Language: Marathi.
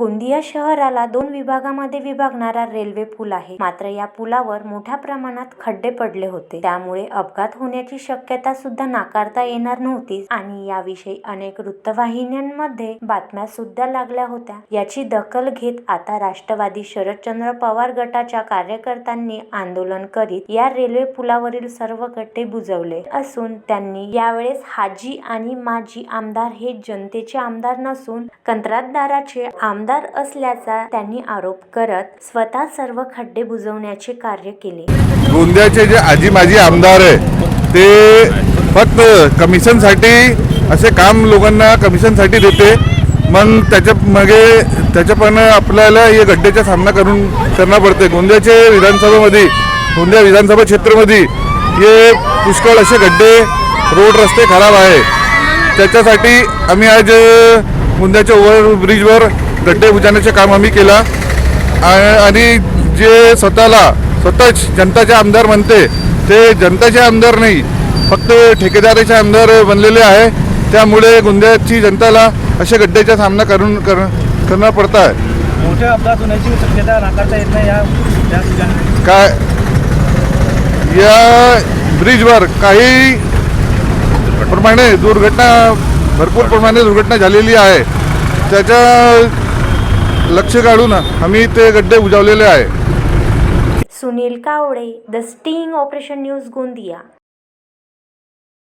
गोंदिया शहराला दोन विभागामध्ये विभागणारा रेल्वे पूल आहे. मात्र या पुलावर मोठ्या प्रमाणात खड्डे पडले होते. त्यामुळे अपघात होण्याची शक्यता सुद्धा नाकारता येणार नव्हती आणि याविषयी अनेक वृत्तवाहिन्यांमध्ये बातम्या सुद्धा लागल्या होत्या. याची दखल घेत आता राष्ट्रवादी शरदचंद्र पवार गटाच्या कार्यकर्त्यांनी आंदोलन करीत या रेल्वे पुलावरील सर्व गट्टे बुजवले असून त्यांनी यावेळेस हाजी आणि माजी आमदार हे जनतेचे आमदार नसून कंत्राटदाराचे आमदार असल्याचा त्यांनी आरोप करत स्वतः सर्व खड्डे बुजवण्याचे कार्य केले. गोंदियाचे जे आजी माजी आमदार आहे ते फक्त कमिशनसाठी असे काम लोकांना कमिशनसाठी देते. मग त्याच्यामागे त्याच्या पण आपल्याला हे गड्ड्याचा सामना करून करणं पडते. गोंदियाचे विधानसभेमध्ये गोंदिया विधानसभा क्षेत्रामध्ये हे पुष्कळ असे गड्डे रोड रस्ते खराब आहे. त्याच्यासाठी आम्ही आज अ, गोंदियाच्या ओव्हर ब्रिजवर गड्डे बुजवण्याचे काम आम्ही केला. आणि जे स्वतःला स्वतःच जनताचे आमदार म्हणते ते जनताचे आमदार नाही फक्त ठेकेदाराचे आमदार बनलेले आहे. त्यामुळे गोंदियाची जनताला असे गड्ड्याचा सामना करून कर करणं पडत आहे मोठे अपघात होण्याची शक्यता नाकारता येत नाही या काय? या ब्रिजवर काही प्रमाणे दुर्घटना भरपूर प्रमाणे दुर्घटना झालेली आहे. त्याच्या लक्ष काढून आम्ही ते गड्डे बुजवलेले आहे. Sunil Kawade the sting operation news Gondia.